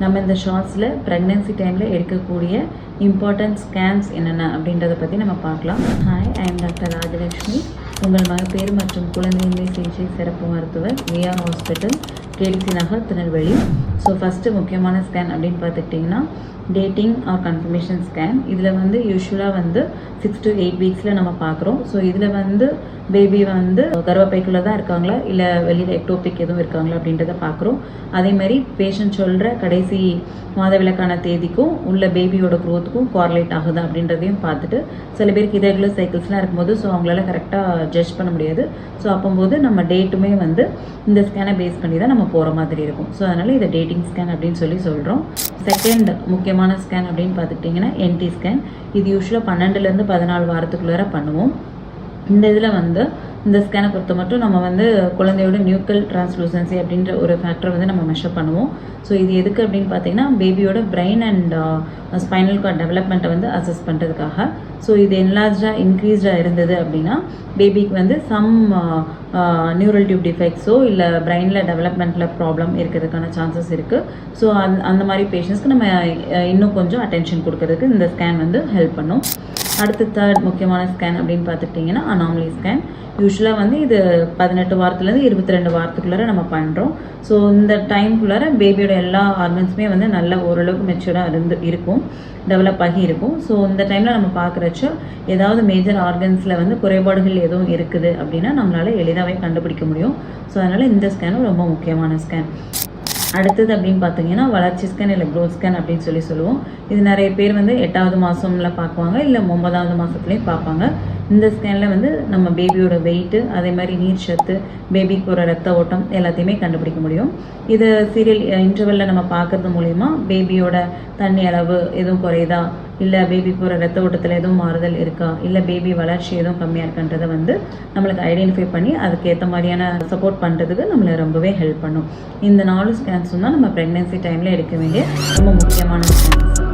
நம்ம இந்த ஷார்ட்ஸில் ப்ரெக்னென்சி டைமில் எடுக்கக்கூடிய இம்பார்ட்டன்ட் ஸ்கேன்ஸ் என்னென்ன அப்படின்றத பற்றி நம்ம பார்க்கலாம். Hi I am doctor Rajalakshmi உங்கள் மகப்பேறு மற்றும் குழந்தையின்மை சிகிச்சை சிறப்பு மருத்துவர் VR hospital KTC Nagar Tirunelveli. So first முக்கியமான ஸ்கேன் அப்படின்னு பார்த்துக்கிட்டிங்கன்னா டேட்டிங் ஆர் கன்ஃபர்மேஷன் ஸ்கேன் இதில் வந்து யூஸ்வலாக வந்து சிக்ஸ் டு எயிட் வீக்ஸில் நம்ம பார்க்குறோம். ஸோ இதில் வந்து பேபி வந்து கர்ப்பப்பைக்குள்ளே தான் இருக்காங்களா? இல்லை வெளியில் எக்டோபிக் எதுவும் இருக்காங்களா அப்படின்றத பார்க்குறோம். அதேமாதிரி பேஷண்ட் சொல்கிற கடைசி மாதவிலக்கான தேதிக்கும் உள்ள பேபியோட க்ரோத்துக்கும் குவாரலேட் ஆகுதா அப்படின்றதையும் பார்த்துட்டு சில பேருக்கு இரகுலர் சைக்கிள்ஸ்லாம் இருக்கும்போது ஸோ அவங்களால கரெக்டாக ஜட்ஜ் பண்ண முடியாது. ஸோ அப்போம்போது நம்ம டேட்டுமே வந்து இந்த ஸ்கேனை பேஸ் பண்ணி தான் நம்ம போகிற மாதிரி இருக்கும். ஸோ அதனால் இதை டேட்டிங் ஸ்கேன் அப்படின்னு சொல்லி சொல்கிறோம் செகண்ட் முக்கியமான ஸ்கேன் அப்படின்னு பார்த்துக்கிட்டிங்கன்னா என்டி ஸ்கேன் இது யூஸ்வலாக பன்னெண்டுலேருந்து பதினாலு வாரத்துக்குள்ளார பண்ணுவோம். இந்த இதில் வந்து இந்த ஸ்கேனை பொறுத்த மட்டும் நம்ம வந்து குழந்தையோட நியூக்கல் டிரான்ஸ்லூசன்சி அப்படின்ற ஒரு ஃபேக்டரை வந்து நம்ம மெஷர் பண்ணுவோம். ஸோ இது எதுக்கு அப்படின்னு பார்த்தீங்கன்னா பேபியோட பிரெயின் அண்ட் ஸ்பைனல் கார்ட் டெவலப்மெண்ட்டை வந்து அசஸ் பண்ணுறதுக்காக ஸோ இது என்லார்ஜாக இன்க்ரீஸ்டாக இருந்தது அப்படின்னா பேபிக்கு வந்து சம் நியூரல் டியூப் டிஃபெக்ட்ஸோ இல்லை பிரெயினில் டெவலப்மெண்ட்டில் ப்ராப்ளம் இருக்கிறதுக்கான சான்சஸ் இருக்குது ஸோ அந் அந்த மாதிரி பேஷண்ட்ஸ்க்கு நம்ம uh, இன்னும் கொஞ்சம் அட்டென்ஷன் கொடுக்கறதுக்கு இந்த ஸ்கேன் வந்து ஹெல்ப் பண்ணும். அடுத்து தேர்ட் முக்கியமான ஸ்கேன் அப்படின்னு பார்த்துக்கிட்டிங்கன்னா அனாமலி ஸ்கேன் யூஸ்வலாக வந்து இது பதினெட்டு வாரத்துலேருந்து இருபத்தி ரெண்டு வாரத்துக்குள்ளார நம்ம பண்ணுறோம் ஸோ இந்த டைம்குள்ளார பேபியோட எல்லா ஆர்கன்ஸுமே வந்து நல்ல ஓரளவுக்கு மெச்சூர்டாக இருந்து இருக்கும். டெவலப் ஆகி இருக்கும். ஸோ இந்த டைமில் நம்ம பார்க்குறச்ச ஏதாவது மேஜர் ஆர்கன்ஸில் வந்து குறைபாடுகள் எதுவும் இருக்குது அப்படின்னா நம்மளால் எளிதாகவே கண்டுபிடிக்க முடியும். ஸோ அதனால் இந்த ஸ்கேனும் ரொம்ப முக்கியமான ஸ்கேன் அடுத்தது அப்படின்னு பார்த்தீங்கன்னா வளர்ச்சி ஸ்கேன் இல்லை க்ரோத் ஸ்கேன் அப்படின்னு சொல்லி சொல்லுவோம். இது நிறைய பேர் வந்து எட்டாவது மாதம்ல பார்க்குவாங்க இல்லை ஒன்பதாவது மாதத்துலேயும் பார்ப்பாங்க. இந்த ஸ்கேனில் வந்து நம்ம பேபியோட வெயிட்டு அதே மாதிரி நீர் சத்து பேபிக்கு போகிற ரத்த ஓட்டம் எல்லாத்தையுமே கண்டுபிடிக்க முடியும். இது சீரியல் இன்டர்வெல்ல நம்ம பார்க்கறது மூலிமா பேபியோட தண்ணி அளவு எதுவும் குறையுதா? இல்லை பேபி போகிற ரத்த ஓட்டத்தில் எதுவும் மாறுதல் இருக்கா? இல்லை பேபி வளர்ச்சி எதுவும் கம்மியாக இருக்கான்றதை வந்து நம்மளுக்கு ஐடென்டிஃபை பண்ணி அதுக்கேற்ற மாதிரியான சப்போர்ட் பண்ணுறதுக்கு நம்மளை ரொம்பவே ஹெல்ப் பண்ணும். இந்த நாலு ஸ்கேன்ஸும் தான் நம்ம ப்ரெக்னென்சி டைமில் எடுக்க வேண்டிய ரொம்ப முக்கியமான ஸ்கேன்ஸ்